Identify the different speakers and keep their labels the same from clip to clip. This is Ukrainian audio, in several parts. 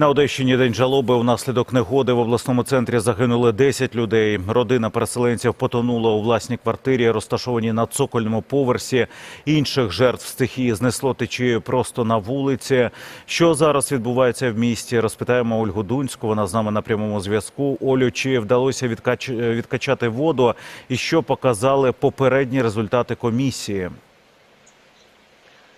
Speaker 1: На Одещині день жалоби внаслідок негоди в обласному центрі загинули 10 людей. Родина переселенців потонула у власній квартирі, розташованій на цокольному поверсі. Інших жертв стихії знесло течією просто на вулиці. Що зараз відбувається в місті? Розпитаємо Ольгу Дунську. Вона з нами на прямому зв'язку. Олю, чи вдалося відкач... відкачати воду? І що показали попередні результати комісії?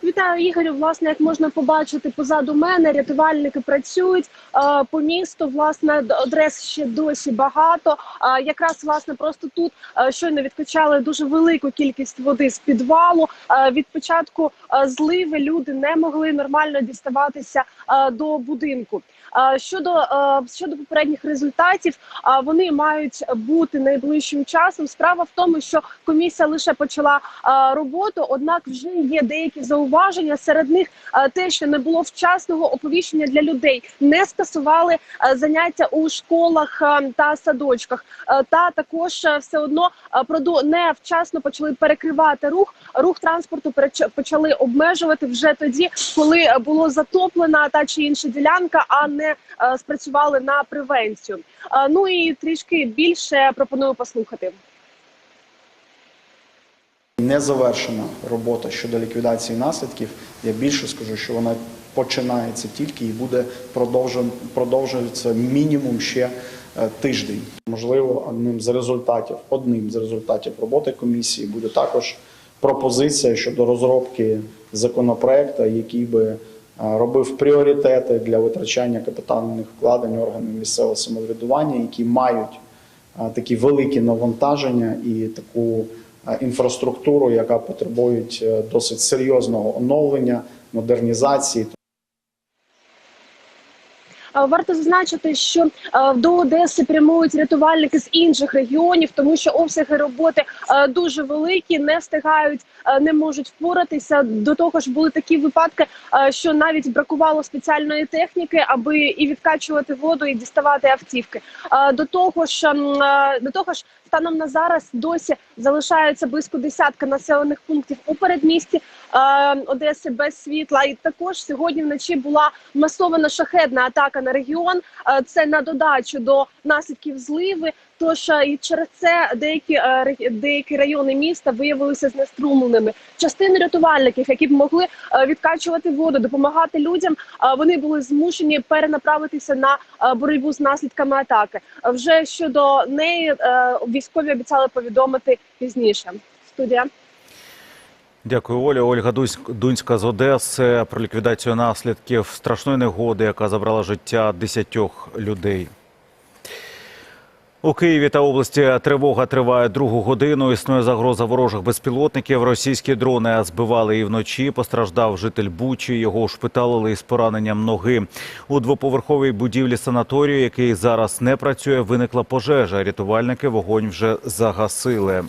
Speaker 2: Вітаю Ігорю. Власне, як можна побачити позаду мене, рятувальники працюють е, по місту. Власне, адрес ще досі багато. Е, якраз власне просто тут е, щойно відкачали дуже велику кількість води з підвалу. Від початку зливи люди не могли нормально діставатися до будинку. Е, Щодо е, щодо попередніх результатів, е, вони мають бути найближчим часом. Справа в тому, що комісія лише почала роботу однак вже є деякі зауваження. Серед них те, що не було вчасного оповіщення для людей, не скасували заняття у школах та садочках. Та також все одно проду не вчасно почали перекривати рух. Рух транспорту почали обмежувати вже тоді, коли було затоплена та чи інша ділянка, а не е, спрацювали на превенцію. Е, Ну і трішки більше пропоную послухати.
Speaker 3: Не завершена робота щодо ліквідації наслідків. Я більше скажу, що вона починається тільки і буде продовжуватися мінімум ще е, тиждень. Можливо, одним з результатів, одним з результатів роботи комісії буде також пропозиція щодо розробки законопроекту, який би робив пріоритети для витрачання капітальних вкладень органів місцевого самоврядування, які мають такі великі навантаження і таку інфраструктуру, яка потребує е, досить серйозного оновлення, модернізації.
Speaker 2: Е, Варто зазначити, що е, до Одеси прямують рятувальники з інших регіонів, тому що обсяги роботи е, дуже великі, не встигають, не можуть впоратися. До того ж, були такі випадки, що навіть бракувало спеціальної техніки, аби і відкачувати воду, і діставати автівки. До того ж, ем, до того ж, станом на зараз досі залишається близько десятка населених пунктів у передмісті е, Одеси без світла. І також сьогодні вночі була масована шахедна атака на регіон. Е, Це на додачу до наслідків зливи. Тож е, і через це деякі е, деякі райони міста виявилися знеструмленими. Частини рятувальників, які б могли е, відкачувати воду, допомагати людям, вони були змушені перенаправитися на боротьбу з наслідками атаки. Вже щодо неї військові обіцяли повідомити пізніше. Студія.
Speaker 1: Дякую, Оля. Ольга Дунська з Одеси про ліквідацію наслідків страшної негоди, яка забрала життя десятьох людей. У Києві та області тривога триває другу годину. Існує загроза ворожих безпілотників. Російські дрони збивали і вночі. Постраждав житель Бучі. Його ушпиталили із пораненням ноги. У двоповерховій будівлі санаторію, який зараз не працює, виникла пожежа. Рятувальники вогонь вже загасили.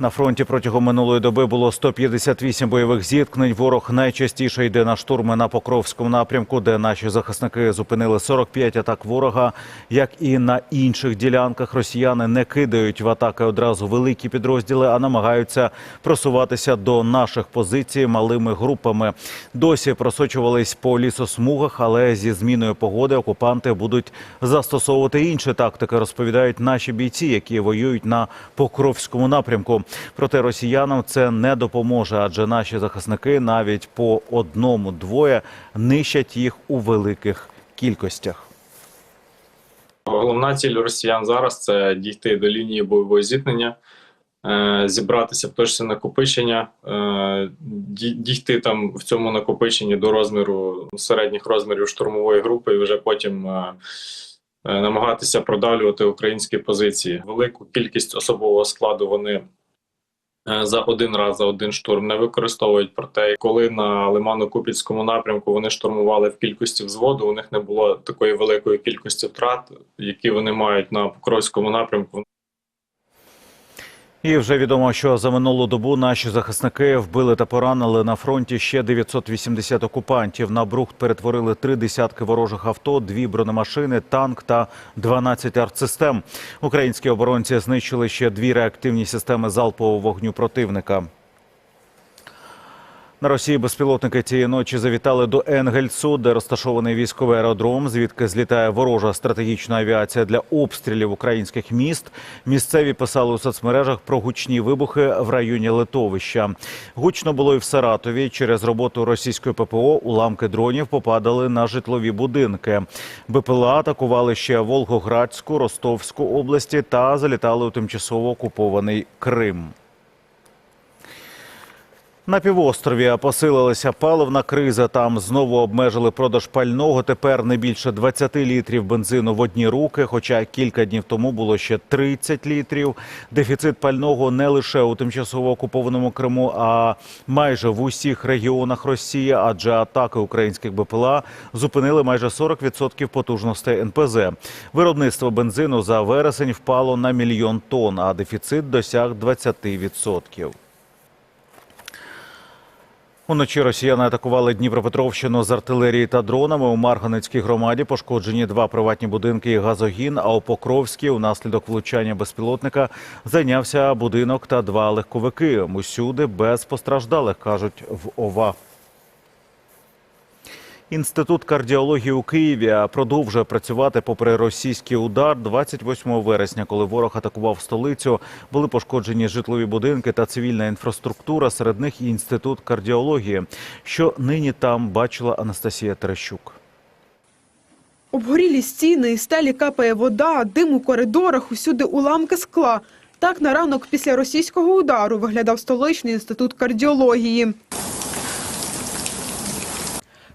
Speaker 1: На фронті протягом минулої доби було 158 бойових зіткнень. Ворог найчастіше йде на штурми на Покровському напрямку, де наші захисники зупинили 45 атак ворога. Як і на інших ділянках, росіяни не кидають в атаки одразу великі підрозділи, а намагаються просуватися до наших позицій малими групами. Досі просочувались по лісосмугах, але зі зміною погоди окупанти будуть застосовувати інші тактики, розповідають наші бійці, які воюють на Покровському напрямку. Проте росіянам це не допоможе, адже наші захисники навіть по одному-двоє нищать їх у великих кількостях.
Speaker 4: Головна ціль росіян зараз це дійти до лінії бойового зіткнення, е, зібратися в точці накопичення, е, дійти там в цьому накопиченні до розміру середніх розмірів штурмової групи, і вже потім е, намагатися продавлювати українські позиції. Велику кількість особового складу вони. Е, За один раз за один штурм не використовують. Проте, коли на Лимано-Купільському напрямку вони штурмували в кількості взводу, у них не було такої великої кількості втрат, які вони мають на Покровському напрямку.
Speaker 1: І вже відомо, що за минулу добу наші захисники вбили та поранили на фронті ще 980 окупантів. На брухт перетворили три десятки ворожих авто, дві бронемашини, танк та 12 артсистем. Українські оборонці знищили ще дві реактивні системи залпового вогню противника. На Росії безпілотники цієї ночі завітали до Енгельсу, де розташований військовий аеродром, звідки злітає ворожа стратегічна авіація для обстрілів українських міст. Місцеві писали у соцмережах про гучні вибухи в районі литовища. Гучно було і в Саратові. Через роботу російської ППО уламки дронів попадали на житлові будинки. БПЛА атакували ще Волгоградську, Ростовську області та залітали у тимчасово окупований Крим. На півострові посилилася паливна криза. Там знову обмежили продаж пального. Тепер не більше 20 літрів бензину в одні руки. Хоча кілька днів тому було ще 30 літрів. Дефіцит пального не лише у тимчасово окупованому Криму, а майже в усіх регіонах Росії, адже атаки українських БПЛА зупинили майже 40% потужностей НПЗ. Виробництво бензину за вересень впало на мільйон тонн, а дефіцит досяг 20%. Уночі росіяни атакували Дніпропетровщину з артилерії та дронами. У Марганецькій громаді пошкоджені два приватні будинки і газогін. А у Покровській унаслідок влучання безпілотника зайнявся будинок та два легковики. Усюди без постраждалих, кажуть в ОВА. Інститут кардіології у Києві продовжує працювати попри російський удар. 28 вересня, коли ворог атакував столицю, були пошкоджені житлові будинки та цивільна інфраструктура. Серед них і інститут кардіології, що нині там бачила Анастасія Терещук.
Speaker 5: Обгорілі стіни і стелі капає вода, дим у коридорах, усюди уламки скла. Так на ранок після російського удару виглядав столичний інститут кардіології.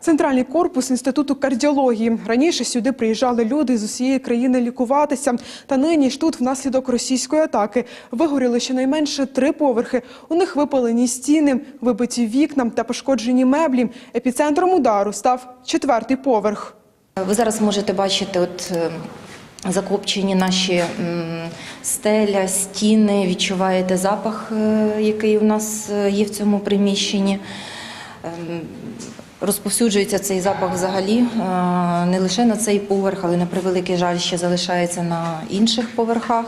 Speaker 5: Центральний корпус інституту кардіології. Раніше сюди приїжджали люди з усієї країни лікуватися. Та нині ж тут внаслідок російської атаки вигоріли щонайменше три поверхи. У них випалені стіни, вибиті вікна та пошкоджені меблі. Епіцентром удару став четвертий поверх.
Speaker 6: Ви зараз можете бачити от е, закопчені наші стеля, стіни, відчуваєте запах, е, який у нас е, є в цьому приміщенні. Розповсюджується цей запах взагалі е, не лише на цей поверх, але на превеликий жаль ще залишається на інших поверхах.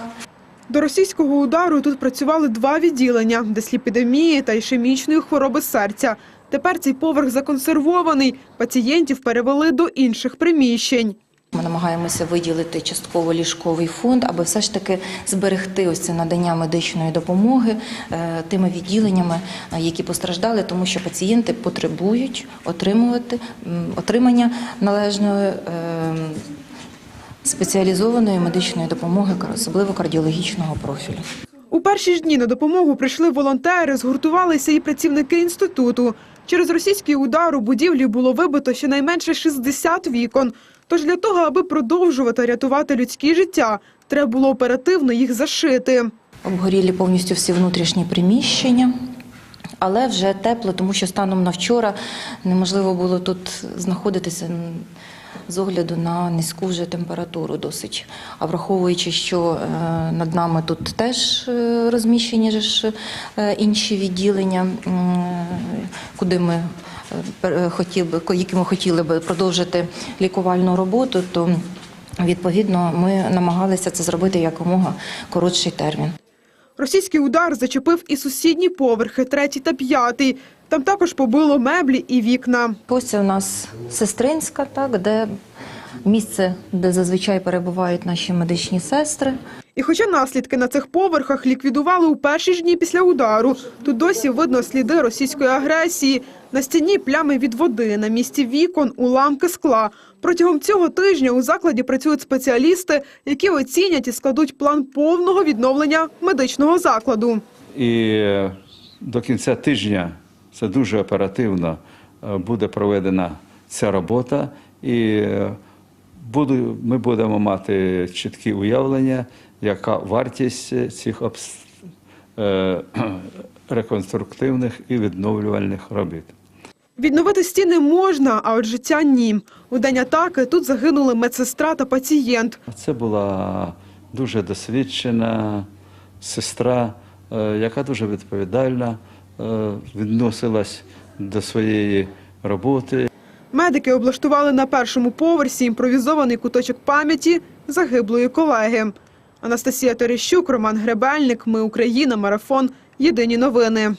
Speaker 5: До російського удару тут працювали два відділення – дисліпідемії та ішемічної хвороби серця. Тепер цей поверх законсервований. Пацієнтів перевели до інших приміщень.
Speaker 6: Ми намагаємося виділити частково ліжковий фонд, аби все ж таки зберегти ось це надання медичної допомоги е, тими відділеннями, е, які постраждали, тому що пацієнти потребують отримувати отримання належної. е, Спеціалізованої медичної допомоги, особливо кардіологічного профілю.
Speaker 5: У перші ж дні на допомогу прийшли волонтери, згуртувалися і працівники інституту. Через російський удар у будівлі було вибито щонайменше 60 вікон. Тож для того, аби продовжувати рятувати людські життя, треба було оперативно їх зашити.
Speaker 6: Обгоріли повністю всі внутрішні приміщення, але вже тепло, тому що станом на вчора неможливо було тут знаходитися з огляду на низьку вже температуру досить. А враховуючи, що е, над нами тут теж е, розміщені ж е, інші відділення, куди ми хотіли які ми хотіли би продовжити лікувальну роботу, то відповідно ми намагалися це зробити якомога коротший термін.
Speaker 5: Російський удар зачепив і сусідні поверхи, третій та п'ятий. Там також побило меблі і вікна.
Speaker 6: Ось це у нас сестринська, так, де місце, де зазвичай перебувають наші медичні сестри.
Speaker 5: І хоча наслідки на цих поверхах ліквідували у перші ж дні після удару, тут досі видно сліди російської агресії. На стіні плями від води, на місці вікон, уламки скла. Протягом цього тижня у закладі працюють спеціалісти, які оцінять і складуть план повного відновлення медичного закладу.
Speaker 7: І до кінця тижня це дуже оперативно е, буде проведена ця робота, і е, ми будемо мати чіткі уявлення, яка вартість цих обс- е, реконструктивних і відновлювальних робіт.
Speaker 5: Відновити стіни можна, а от життя ні. У день атаки тут загинули медсестра та пацієнт.
Speaker 7: Це була дуже досвідчена сестра, яка дуже відповідальна відносилась до своєї роботи.
Speaker 5: Медики облаштували на першому поверсі імпровізований куточок пам'яті загиблої колеги. Анастасія Терещук, Роман Гребельник. Ми Україна. Марафон. Єдині новини.